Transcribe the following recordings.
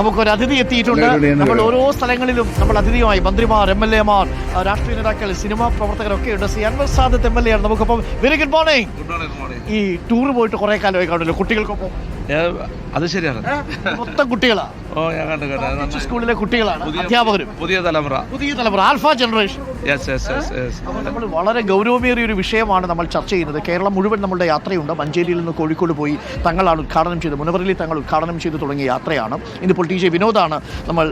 നമുക്കൊരു അതിഥി എത്തിയിട്ടുണ്ട്. നമ്മൾ ഓരോ സ്ഥലങ്ങളിലും നമ്മൾ അതിഥിയുമായി മന്ത്രിമാർ എം എൽ എമാർ രാഷ്ട്രീയ നേതാക്കൾ സിനിമാ പ്രവർത്തകരൊക്കെ ഉണ്ട്. C Anwar Sadath M L A ആണ്. നമുക്കൊപ്പം വെരി ഗുഡ് മോർണിംഗ് ഈ ടൂർ പോയിട്ട് കുറെ കാലമായി കാണുമല്ലോ കുട്ടികൾക്കൊപ്പം. അത് ശരിയാണ്. മൊത്തം കുട്ടികളാ. ഓ ഞാൻ കണ്ടു സ്കൂളിലെ കുട്ടികളാണ് അധ്യാപകരും. പുതിയ തലമുറ. പുതിയ തലമുറ alpha generation. Yes yes yes yes നമ്മൾ വളരെ ഗൗരവമേറിയ ഒരു വിഷയമാണ് നമ്മൾ ചർച്ച ചെയ്യുന്നത്. കേരളം മുഴുവൻ നമ്മുടെ യാത്രയുണ്ട്. മഞ്ചേരിയിൽ നിന്ന് കോഴിക്കോട് പോയി തങ്ങളാണ് ഉദ്ഘാടനം ചെയ്ത് മുനവറിലി തങ്ങൾ ഉദ്ഘാടനം ചെയ്ത് തുടങ്ങിയ യാത്രയാണ്. ഇന്നിപ്പോൾ ടി ജെ വിനോദാണ് നമ്മൾ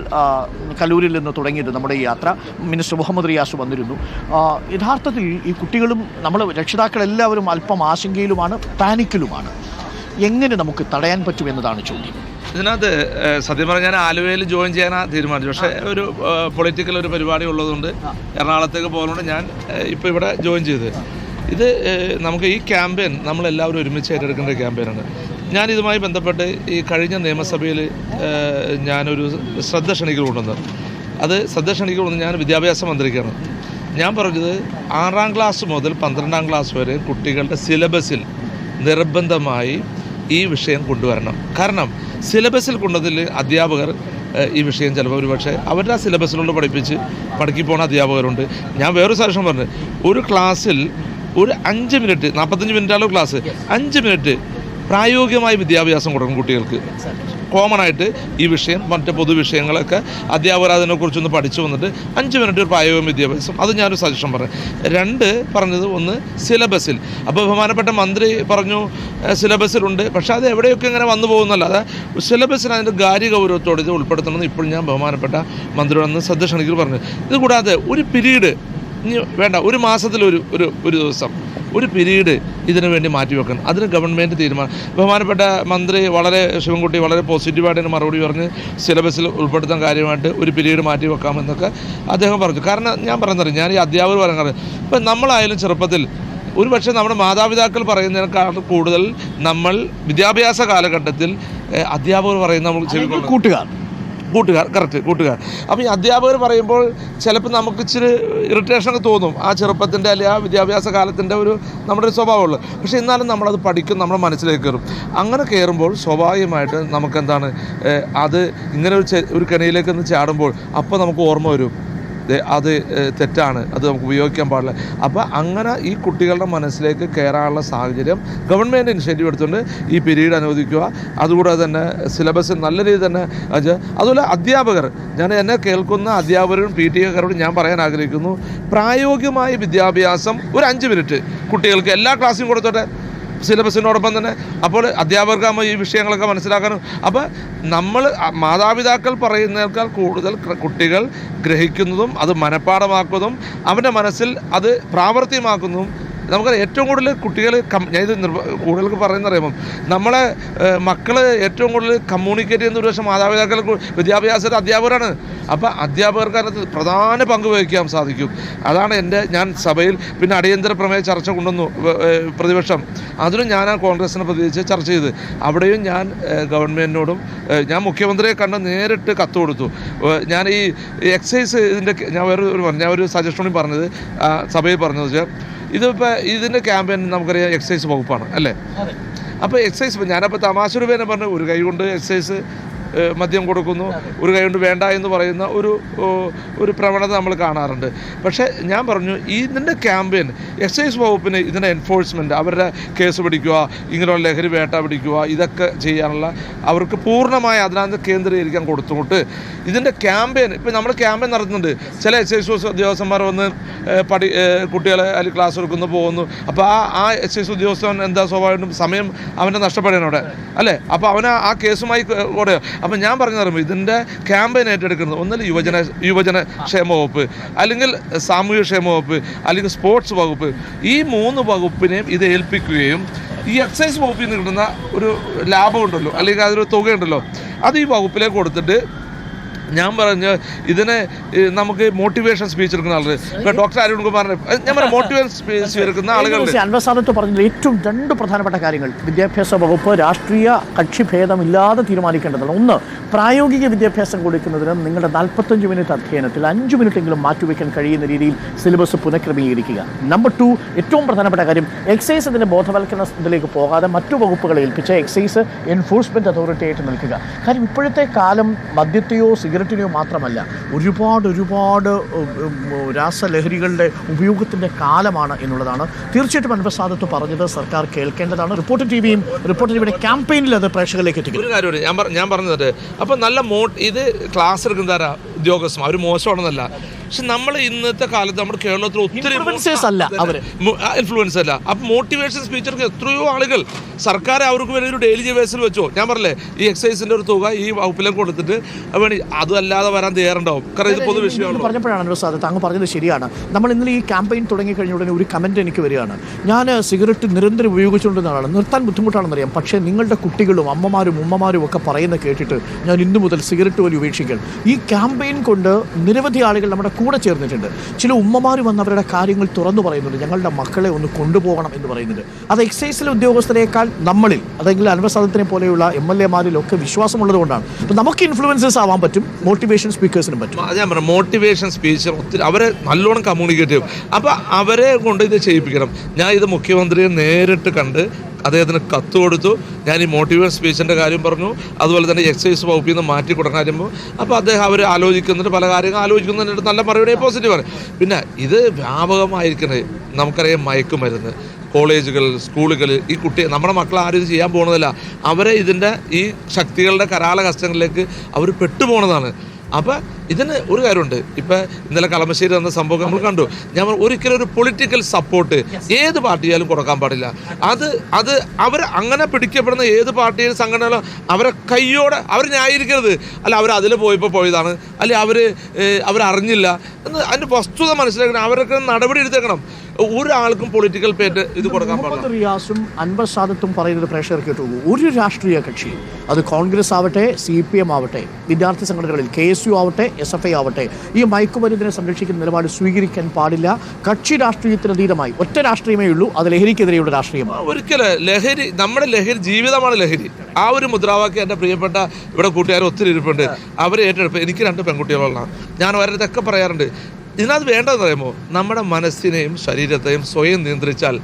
കലൂരിൽ നിന്ന് തുടങ്ങിയത് നമ്മുടെ ഈ യാത്ര. മിനിസ്റ്റർ മുഹമ്മദ് റിയാസ് വന്നിരുന്നു. യഥാർത്ഥത്തിൽ ഈ കുട്ടികളും നമ്മൾ രക്ഷിതാക്കളെല്ലാവരും അല്പം ആശങ്കയിലുമാണ് പാനിക്കിലുമാണ്. എങ്ങനെ നമുക്ക് തടയാൻ പറ്റുമെന്നതാണ് ചോദ്യം. ഇതിനകത്ത് സത്യം പറഞ്ഞാൽ ഞാൻ ആലുവയിൽ ജോയിൻ ചെയ്യാനാണ് തീരുമാനിച്ചു പക്ഷേ ഒരു പൊളിറ്റിക്കൽ ഒരു പരിപാടി ഉള്ളതുകൊണ്ട് എറണാകുളത്തേക്ക് പോകുന്നതുകൊണ്ട് ഞാൻ ഇപ്പോൾ ഇവിടെ ജോയിൻ ചെയ്ത് ഇത് നമുക്ക് ഈ ക്യാമ്പയിൻ നമ്മളെല്ലാവരും ഒരുമിച്ച് ഏറ്റെടുക്കേണ്ട ക്യാമ്പയിനാണ്. ഞാൻ ഇതുമായി ബന്ധപ്പെട്ട് ഈ കഴിഞ്ഞ നിയമസഭയിൽ ഞാനൊരു ശ്രദ്ധ ക്ഷണിക്കൽ കൊണ്ടുവന്നു. അത് ശ്രദ്ധ ക്ഷണിക്കൽ കൊണ്ടുവന്ന് ഞാൻ വിദ്യാഭ്യാസ മന്ത്രിക്കാണ്. ഞാൻ പറഞ്ഞത് ആറാം ക്ലാസ് മുതൽ പന്ത്രണ്ടാം ക്ലാസ് വരെ കുട്ടികളുടെ സിലബസിൽ നിർബന്ധമായി ഈ വിഷയം കൊണ്ടുവരണം. കാരണം സിലബസിൽ കൊണ്ടതിൽ അധ്യാപകർ ഈ വിഷയം ചിലപ്പോൾ ഒരു പക്ഷേ അവരുടെ ആ സിലബസിലുള്ള പഠിപ്പിച്ച് പഠിക്കി പോണ അധ്യാപകരുണ്ട്. ഞാൻ വേറൊരു സജഷൻ പറഞ്ഞു ഒരു ക്ലാസ്സിൽ ഒരു അഞ്ച് മിനിറ്റ് നാൽപ്പത്തഞ്ച് മിനിറ്റാണല്ലോ ക്ലാസ്? അഞ്ച് മിനിറ്റ് പ്രായോഗികമായ വിദ്യാഭ്യാസം കൊടുക്കും കുട്ടികൾക്ക്. കോമൺ ആയിട്ട് ഈ വിഷയം മറ്റ് പൊതുവിഷയങ്ങളൊക്കെ അധ്യാപകർ അതിനെക്കുറിച്ചൊന്ന് പഠിച്ചു വന്നിട്ട് അഞ്ച് മിനിറ്റ് ഒരു പ്രായോഗിക വിദ്യാഭ്യാസം. അത് ഞാനൊരു സജഷൻ പറഞ്ഞു രണ്ട് പറഞ്ഞത് ഒന്ന് സിലബസിൽ അപ്പോൾ ബഹുമാനപ്പെട്ട മന്ത്രി പറഞ്ഞു "ഏഹ്, സിലബസിലുണ്ട് പക്ഷേ അത് എവിടെയൊക്കെ ഇങ്ങനെ വന്നു പോകുന്നല്ലാതെ സിലബസിൽ അതിന്റെ ഗാരി ഗൗരവത്തോടെ ഇത് ഉൾപ്പെടുത്തണമെന്ന് ഇപ്പോൾ ഞാൻ ബഹുമാനപ്പെട്ട മന്ത്രിയോടൊന്ന് ശ്രദ്ധ ക്ഷണിക്കൽ പറഞ്ഞു ഇത് കൂടാതെ ഒരു പിരീഡ് വേണ്ട ഒരു മാസത്തിലൊരു ഒരു ഒരു ദിവസം ഒരു പിരീഡ് ഇതിനു വേണ്ടി മാറ്റിവെക്കണം അതിന് ഗവൺമെന്റ് തീരുമാനം. ബഹുമാനപ്പെട്ട മന്ത്രി വളരെ ശിവൻകുട്ടി വളരെ പോസിറ്റീവായിട്ട് മറുപടി പറഞ്ഞ് സിലബസിൽ ഉൾപ്പെടുത്താൻ കാര്യമായിട്ട് ഒരു പിരീഡ് മാറ്റി വെക്കാമെന്നൊക്കെ അദ്ദേഹം പറഞ്ഞു. കാരണം ഞാൻ പറയുന്നത് ഞാൻ ഈ അധ്യാപകർ പറയുന്നത് ഇപ്പം നമ്മളായാലും ചെറുപ്പത്തിൽ ഒരു പക്ഷേ നമ്മുടെ മാതാപിതാക്കൾ പറയുന്നതിനേക്കാൾ കൂടുതൽ നമ്മൾ വിദ്യാഭ്യാസ കാലഘട്ടത്തിൽ അധ്യാപകർ പറയുന്ന നമ്മൾ ചെവിക്കൊള്ളും കൂട്ടുകാർ. കൂട്ടുകാർ കറക്റ്റ് കൂട്ടുകാർ. അപ്പോൾ ഈ അധ്യാപകർ പറയുമ്പോൾ ചിലപ്പോൾ നമുക്ക് ഇച്ചിരി ഇറിറ്റേഷനൊക്കെ തോന്നും. ആ ചെറുപ്പത്തിന്റെ അല്ലെങ്കിൽ ആ വിദ്യാഭ്യാസ കാലത്തിന്റെ ഒരു നമ്മുടെ ഒരു സ്വഭാവമുള്ളൂ. പക്ഷേ എന്നാലും നമ്മളത് പഠിക്കും നമ്മുടെ മനസ്സിലേക്ക് കയറും. അങ്ങനെ കയറുമ്പോൾ സ്വാഭാവികമായിട്ട് നമുക്കെന്താണ് അത് ഇങ്ങനെ ഒരു ഒരു കെണിയിലേക്ക് ഒന്ന് ചാടുമ്പോൾ അപ്പോൾ നമുക്ക് ഓർമ്മ വരും. അത് തെറ്റാണ്. അത് നമുക്ക് ഉപയോഗിക്കാൻ പാടില്ല. അപ്പോൾ അങ്ങനെ ഈ കുട്ടികളുടെ മനസ്സിലേക്ക് കയറാനുള്ള സാഹചര്യം ഗവൺമെന്റ് ഇനിഷ്യേറ്റീവ് എടുത്തുകൊണ്ട് ഈ പീരീഡ് അനുവദിക്കുക. അതുകൂടാതെ തന്നെ സിലബസ് നല്ല രീതിയിൽ തന്നെ അത് അതുപോലെ അധ്യാപകർ. ഞാൻ എന്നെ കേൾക്കുന്ന അധ്യാപകരും പി ടി എക്കാരോടും ഞാൻ പറയാൻ ആഗ്രഹിക്കുന്നു. പ്രായോഗികമായ വിദ്യാഭ്യാസം ഒരു അഞ്ച് മിനിറ്റ്. കുട്ടികൾക്ക് എല്ലാ ക്ലാസ്സിലും കൊടുത്തോട്ടെ. സിലബസിനോടൊപ്പം തന്നെ അപ്പോൾ അധ്യാപകർക്കാകുമ്പോൾ ഈ വിഷയങ്ങളൊക്കെ മനസ്സിലാക്കാനും. അപ്പോൾ നമ്മൾ മാതാപിതാക്കൾ പറയുന്നതിനേക്കാൾ കൂടുതൽ കുട്ടികൾ ഗ്രഹിക്കുന്നതും അത് മനഃപ്പാടമാക്കുന്നതും അവന്റെ മനസ്സിൽ അത് പ്രാവർത്തികമാക്കുന്നതും നമുക്കറിയാം ഏറ്റവും കൂടുതൽ കുട്ടികൾ ഞാൻ കൂടുതൽ പറയുന്ന നമ്മളെ മക്കൾ ഏറ്റവും കൂടുതൽ കമ്മ്യൂണിക്കേറ്റ് ചെയ്യുന്ന ഒരു പക്ഷേ മാതാപിതാക്കൾ വിദ്യാഭ്യാസ അധ്യാപകരാണ്. അപ്പോൾ അധ്യാപകർക്ക് അതിനകത്ത് പ്രധാന പങ്ക് വഹിക്കാൻ സാധിക്കും. അതാണ് എന്റെ ഞാൻ സഭയിൽ പിന്നെ അടിയന്തര പ്രമേയ ചർച്ച കൊണ്ടുവന്നു പ്രതിപക്ഷം. അതിനും ഞാൻ ആ കോൺഗ്രസിനെ പ്രതികരിച്ച് ചർച്ച ചെയ്ത്. അവിടെയും ഞാൻ ഗവൺമെന്റിനോടും ഞാൻ മുഖ്യമന്ത്രിയെ കണ്ട് നേരിട്ട് കത്ത് കൊടുത്തു. ഞാൻ ഈ എക്സൈസ് ഇതിന്റെ ഞാൻ വേറെ ഒരു ഞാൻ ഒരു സജഷനും പറഞ്ഞത് സഭയിൽ പറഞ്ഞത് വെച്ചാൽ ഇതിപ്പോൾ ഇതിന്റെ ക്യാമ്പയിൻ നമുക്കറിയാം എക്സൈസ് വകുപ്പാണ് അല്ലേ? അപ്പോൾ എക്സൈസ് ഞാനപ്പോൾ തമാശ രൂപേനെ പറഞ്ഞു ഒരു കൈ കൊണ്ട് എക്സൈസ് മദ്യം കൊടുക്കുന്നു ഒരു കൈ കൊണ്ട് വേണ്ട എന്ന് പറയുന്ന ഒരു ഒരു പ്രവണത നമ്മൾ കാണാറുണ്ട്. പക്ഷേ ഞാൻ പറഞ്ഞു ഇതിന്റെ ക്യാമ്പയിൻ എക്സൈസ് വകുപ്പിന് ഇതിന്റെ എൻഫോഴ്സ്മെന്റ് അവരുടെ കേസ് പിടിക്കുക ഇങ്ങനെയുള്ള ലഹരി വേട്ട പിടിക്കുക ഇതൊക്കെ ചെയ്യാനുള്ള അവർക്ക് പൂർണമായി അതിനകത്ത് കേന്ദ്രീകരിക്കാൻ കൊടുത്തുകൊണ്ട് ഇതിന്റെ ക്യാമ്പയിൻ ഇപ്പം നമ്മൾ ക്യാമ്പയിൻ നടത്തുന്നുണ്ട്. ചില എക്സൈസ് ഉദ്യോഗസ്ഥന്മാർ വന്ന് ഏഹ് കുട്ടികളെ അതിൽ ക്ലാസ് എടുക്കുന്നു പോകുന്നു. അപ്പോൾ ആ ആ എസ് എസ് ഉദ്യോഗസ്ഥൻ എന്താ സ്വാഭാവികമായിട്ടും സമയം അവന്റെ നഷ്ടപ്പെടുകയാണ് അവിടെ. അല്ലേ? അപ്പോൾ അവന് ആ കേസുമായി കൂടെ. അപ്പോൾ ഞാൻ പറഞ്ഞു തരുമ്പോൾ ഇതിന്റെ ക്യാമ്പയിൻ ഏറ്റെടുക്കുന്നത് ഒന്നിൽ യുവജന യുവജന ക്ഷേമ വകുപ്പ് അല്ലെങ്കിൽ സാമൂഹ്യ ക്ഷേമ വകുപ്പ് അല്ലെങ്കിൽ സ്പോർട്സ് വകുപ്പ്. ഈ മൂന്ന് വകുപ്പിനെയും ഇത് ഏൽപ്പിക്കുകയും ഈ എക്സൈസ് വകുപ്പിൽ നിന്ന് കിട്ടുന്ന ഒരു ലാഭമുണ്ടല്ലോ അല്ലെങ്കിൽ അതൊരു തുകയുണ്ടല്ലോ. അത് ഈ വകുപ്പിലേക്ക് കൊടുത്തിട്ട് ഞാൻ പറഞ്ഞ് ഇതിനെ നമുക്ക് മോട്ടിവേഷൻ സ്പീച്ച് എടുക്കുന്ന ആളുകൾ. ഇപ്പൊ ഡോക്ടർ അരുൺ കുമാറിനെ ഞാൻ പറഞ്ഞ മോട്ടിവേഷൻ സ്പീച്ച് എടുക്കുന്ന ആളുകൾ അൻവസാദത്ത് പറഞ്ഞതിൽ ഏറ്റവും രണ്ട് പ്രധാനപ്പെട്ട കാര്യങ്ങൾ വിദ്യാഭ്യാസ വകുപ്പ് രാഷ്ട്രീയ കക്ഷി ഭേദമില്ലാതെ തീരുമാനിക്കേണ്ടതാണ് ഒന്ന് പ്രായോഗിക വിദ്യാഭ്യാസം കൊടുക്കുന്നതിന് നിങ്ങളുടെ നാൽപ്പത്തഞ്ച് മിനിറ്റ് അധ്യയനത്തിൽ അഞ്ച് മിനിറ്റെങ്കിലും മാറ്റിവെക്കാൻ കഴിയുന്ന രീതിയിൽ സിലബസ് പുനഃക്രമീകരിക്കുക. നമ്പർ ടു ഏറ്റവും പ്രധാനപ്പെട്ട കാര്യം എക്സൈസ് ഇതിന്റെ ബോധവൽക്കരണത്തിലേക്ക് പോകാതെ മറ്റു വകുപ്പുകളെ ഏൽപ്പിച്ച എക്സൈസ് എൻഫോഴ്സ്മെന്റ് അതോറിറ്റി ആയിട്ട് നിൽക്കുക. കാര്യം ഇപ്പോഴത്തെ കാലം മദ്യത്തെയോ സിഗരറ്റിനെയോ മാത്രമല്ല ഒരുപാട് ഒരുപാട് രാസലഹരികളുടെ ഉപയോഗത്തിന്റെ കാലമാണ് എന്നുള്ളതാണ് തീർച്ചയായിട്ടും അൻപസാദത്ത് പറഞ്ഞത്. സർക്കാർ കേൾക്കേണ്ടതാണ്. റിപ്പോർട്ട് ടി വിയും റിപ്പോർട്ടർ ടിവിയുടെ ക്യാമ്പയിനിൽ അത് പ്രേക്ഷകരിലേക്ക് എത്തിക്കും. ഒരു കാര്യം ഞാൻ ഞാൻ പറഞ്ഞത് അപ്പോൾ നല്ല മോ ഇത് ക്ലാസ് എടുക്കുന്നതാരാ ഉദ്യോഗസ്ഥ അവർ മോശമാണെന്നല്ല. പക്ഷെ നമ്മൾ ഇന്നത്തെ കാലത്ത് നമ്മുടെ കേരളത്തിൽ ഒത്തിരി. ഇൻഫ്ലുവൻസ് അല്ല അപ്പം മോട്ടിവേഷൻ സ്പീച്ചർക്ക് എത്രയോ ആളുകൾ സർക്കാർ അവർക്ക് വേണ്ടി ഒരു ഡെയിലി ബേസിൽ വെച്ചോ. ഞാൻ പറഞ്ഞില്ലേ ഈ എക്സൈസിന്റെ ഒരു തുക ഈ വകുപ്പിലും കൊടുത്തിട്ട് വേണ്ടി അതുമല്ലാതെ വരാൻ തയ്യാറുണ്ടാവും. കാരണം ഇത് പൊതു വിഷയമാണ് പറഞ്ഞപ്പോഴാണ് താങ്കൾ അങ്ങ് പറഞ്ഞത് ശരിയാണ്. നമ്മൾ ഇന്നലെ ഈ ക്യാമ്പയിൻ തുടങ്ങി കഴിഞ്ഞ ഉടനെ ഒരു കമന്റ് എനിക്ക് വരികയാണ്. ഞാൻ സിഗരറ്റ് നിരന്തരം ഉപയോഗിച്ചുകൊണ്ടിരുന്നതാണ് നിർത്താൻ ബുദ്ധിമുട്ടാണെന്നറിയാം. പക്ഷേ നിങ്ങളുടെ കുട്ടികളും അമ്മമാരും ഉമ്മമാരും ഒക്കെ പറയുന്ന കേട്ടിട്ട് ഞാൻ ഇന്നു മുതൽ സിഗരറ്റ് വലി ഉപേക്ഷിക്കണം ഈ ക്യാമ്പയിൻ കൊണ്ട് നിരവധി ആളുകൾ നമ്മുടെ കൂടെ ചേർന്നിട്ടുണ്ട്. ചില ഉമ്മമാർ വന്ന് അവരുടെ കാര്യങ്ങൾ തുറന്നു പറയുന്നുണ്ട്. ഞങ്ങളുടെ മക്കളെ ഒന്ന് കൊണ്ടുപോകണം എന്ന് പറയുന്നുണ്ട്. അത് എക്സൈസിലെ ഉദ്യോഗസ്ഥരെക്കാൾ നമ്മളിൽ അതെങ്കിൽ അൻവസാദത്തിനെ പോലെയുള്ള എം എൽ എമാരിലൊക്കെ വിശ്വാസമുള്ളത് കൊണ്ടാണ് അപ്പം നമുക്ക് ഇൻഫ്ലുവൻസേഴ്സ് ആവാൻ പറ്റും മോട്ടിവേഷൻ സ്പീക്കേഴ്സിനും പറ്റും. അത് ഞാൻ പറഞ്ഞു മോട്ടിവേഷൻ സ്പീച്ച് ഒത്തിരി അവരെ നല്ലോണം കമ്മ്യൂണിക്കേറ്റ് ചെയ്യും. അപ്പോൾ അവരെ കൊണ്ട് ഇത് ചെയ്യിപ്പിക്കണം. ഞാൻ ഇത് മുഖ്യമന്ത്രിയെ നേരിട്ട് കണ്ട് അദ്ദേഹത്തിന് കത്ത് കൊടുത്തു. ഞാൻ ഈ മോട്ടിവേഷൻ സ്പീച്ചിന്റെ കാര്യം പറഞ്ഞു. അതുപോലെ തന്നെ എക്സൈസ് വകുപ്പിൽ നിന്ന് മാറ്റി പറഞ്ഞു. അപ്പോൾ അദ്ദേഹം അവർ ആലോചിക്കുന്നുണ്ട് പല കാര്യങ്ങൾ ആലോചിക്കുന്നുണ്ട്. നല്ല മറുപടി പോസിറ്റീവാണ് പിന്നെ ഇത് വ്യാപകമായിരിക്കണേ നമുക്കറിയാം മയക്കുമരുന്ന്. കോളേജുകൾ സ്കൂളുകളിൽ ഈ കുട്ടി നമ്മുടെ മക്കൾ ആരും ചെയ്യാൻ പോകുന്നതല്ല. അവരെ ഇതിന്റെ ഈ ശക്തികളുടെ കരാള കഷ്ടങ്ങളിലേക്ക് അവർ പെട്ടുപോകുന്നതാണ് അപ്പോൾ ഇതിന് ഒരു കാര്യമുണ്ട്. ഇപ്പം ഇന്നലെ കളമശ്ശേരി തന്ന സംഭവം നമ്മൾ കണ്ടു. ഞാൻ ഒരിക്കലും ഒരു പൊളിറ്റിക്കൽ സപ്പോർട്ട് ഏത് പാർട്ടിയാലും കൊടുക്കാൻ പാടില്ല. അത് അത് അവർ അങ്ങനെ പിടിക്കപ്പെടുന്ന ഏത് പാർട്ടിയും സംഘടനകളോ അവരെ കയ്യോടെ അവർ ന്യായീകരിക്കരുത്. അല്ല അവർ അതിൽ പോയപ്പോൾ പോയതാണ്. അല്ലെ അവർ അവരറിഞ്ഞില്ല എന്ന് അതിന്റെ വസ്തുത മനസ്സിലാക്കണം. അവരൊക്കെ നടപടി എടുത്തേക്കണം. ഒരാൾക്കും പൊളിറ്റിക്കൽ പേറ്റ് ഇത് കൊടുക്കാൻ പാടില്ല. റിയാസും അൻവർ സാദത്തും പറയുന്നത് പ്രേക്ഷകർ കേട്ടു. ഒരു രാഷ്ട്രീയ കക്ഷി അത് കോൺഗ്രസ് ആവട്ടെ സി പി എം ആവട്ടെ വിദ്യാർത്ഥി സംഘടനകളിൽ കെ എസ് യു ആവട്ടെ എസ് എഫ് ഐ ആവട്ടെ. ഈ മയക്കുമരുന്നിനെ സംരക്ഷിക്കുന്ന നിലപാട് സ്വീകരിക്കാൻ പാടില്ല. കക്ഷി രാഷ്ട്രീയത്തിന് അതീതമായി. ഒറ്റ രാഷ്ട്രീയമേ ഉള്ളൂ അത് ലഹരിക്കെതിരെയുള്ള രാഷ്ട്രീയം ഒരിക്കലും ലഹരി നമ്മുടെ ലഹരി ജീവിതമാണ് ലഹരി. ആ ഒരു മുദ്രാവാക്യം എന്റെ പ്രിയപ്പെട്ട ഇവിടെ കൂട്ടുകാർ ഒത്തിരി ഇരിപ്പുണ്ട്. അവർ ഏറ്റെടുപ്പ് എനിക്ക് രണ്ട് പെൺകുട്ടികളാണ് ഞാൻ അവരുടെതൊക്കെ പറയാറുണ്ട് ഇതിനകത്ത് വേണ്ടതെന്ന് പറയുമ്പോൾ നമ്മുടെ മനസ്സിനെയും ശരീരത്തെയും സ്വയം നിയന്ത്രിച്ചാൽ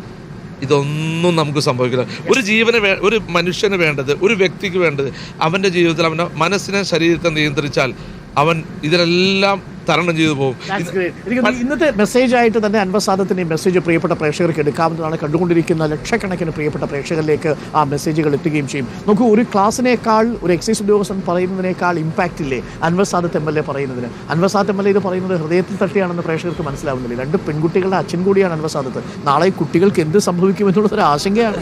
ഇതൊന്നും നമുക്ക് സംഭവിക്കില്ല. ഒരു ജീവന് വേ ഒരു മനുഷ്യന് വേണ്ടത് ഒരു വ്യക്തിക്ക് വേണ്ടത് അവന്റെ ജീവിതത്തിൽ അവന്റെ മനസ്സിനെ ശരീരത്തെ നിയന്ത്രിച്ചാൽ അവൻ ഇതിനെല്ലാം തരണം ചെയ്തു പോകും. ഇന്നത്തെ മെസ്സേജ് ആയിട്ട് തന്നെ അൻപസാദത്തിന് ഈ മെസ്സേജ് പ്രിയപ്പെട്ട പ്രേക്ഷകർക്ക് എടുക്കാവുന്നതാണ് കണ്ടുകൊണ്ടിരിക്കുന്ന ലക്ഷക്കണക്കിന് പ്രിയപ്പെട്ട പ്രേക്ഷകരിലേക്ക് ആ മെസ്സേജുകൾ എത്തുകയും ചെയ്യും. നമുക്ക് ഒരു ക്ലാസ്സിനേക്കാൾ ഒരു എക്സൈസ് ഉദ്യോഗസ്ഥൻ പറയുന്നതിനേക്കാൾ ഇമ്പാക്റ്റ് ഇല്ലേ അൻവസാദത്ത് എം എൽ എ പറയുന്നതിന്? അൻവസാദത്ത് എം എൽ എ ഇത് പറയുന്നത് ഹൃദയത്തിൽ തട്ടിയാണെന്ന് പ്രേക്ഷകർക്ക് മനസ്സിലാവുന്നില്ല? രണ്ട് പെൺകുട്ടികളുടെ അച്ഛൻ കൂടിയാണ് അൻവസാദത്ത് നാളെ കുട്ടികൾക്ക് എന്ത് സംഭവിക്കും എന്നുള്ളത് ഒരു ആശങ്കയാണ്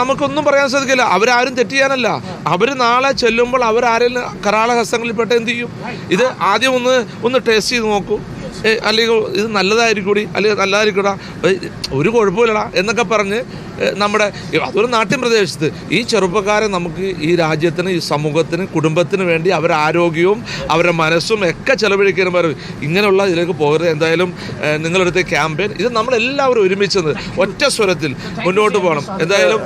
നമുക്കൊന്നും പറയാൻ സാധിക്കില്ല. അവരാരും തെറ്റ് ചെയ്യാനല്ല. അവർ നാളെ ചെല്ലുമ്പോൾ അവരാരെങ്കിലും ഹസ്തങ്ങളിൽപ്പെട്ട് എന്ത് ചെയ്യും? ഇത് ആദ്യം ഒന്ന് ഒന്ന് ടേസ്റ്റ് ചെയ്ത് നോക്കൂ. അല്ലെങ്കിൽ ഇത് നല്ലതായിരിക്കൂടി അല്ലെങ്കിൽ നല്ലതായിരിക്കൂടാ. ഒരു കുഴപ്പമില്ലടാ എന്നൊക്കെ പറഞ്ഞ് നമ്മുടെ അതൊരു നാട്ടിൻ പ്രദേശത്ത് ഈ ചെറുപ്പക്കാരെ നമുക്ക് ഈ രാജ്യത്തിന് ഈ സമൂഹത്തിന് കുടുംബത്തിന് വേണ്ടി അവരുടെ ആരോഗ്യവും അവരുടെ മനസ്സും ഒക്കെ ചെലവഴിക്കാനും പറയും ഇങ്ങനെയുള്ള ഇതിലേക്ക് പോകരുത്. എന്തായാലും നിങ്ങളെടുത്ത ക്യാമ്പയിൻ ഇത് നമ്മളെല്ലാവരും ഒരുമിച്ച് ഒറ്റ സ്വരത്തിൽ മുന്നോട്ട് പോകണം. എന്തായാലും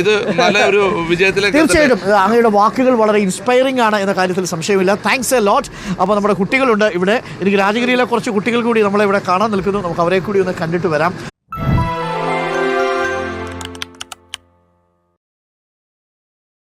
ഇത് നല്ല ഒരു വിജയത്തിലേക്ക്. തീർച്ചയായിട്ടും അങ്ങയുടെ വാക്കുകൾ വളരെ ഇൻസ്പയറിംഗ് ആണ് എന്ന കാര്യത്തിൽ സംശയമില്ല. താങ്ക്സ് എ ലോട്ട് അപ്പോൾ നമ്മുടെ കുട്ടികളുണ്ട് ഇവിടെ. എനിക്ക് രാജഗിരിയിലെ കുറച്ച് കുട്ടികൾ കൂടി നമ്മളെ ഇവിടെ കാണാൻ നിൽക്കുന്നു. നമുക്ക് അവരെ കൂടി ഒന്ന് കണ്ടിട്ട് വരാം.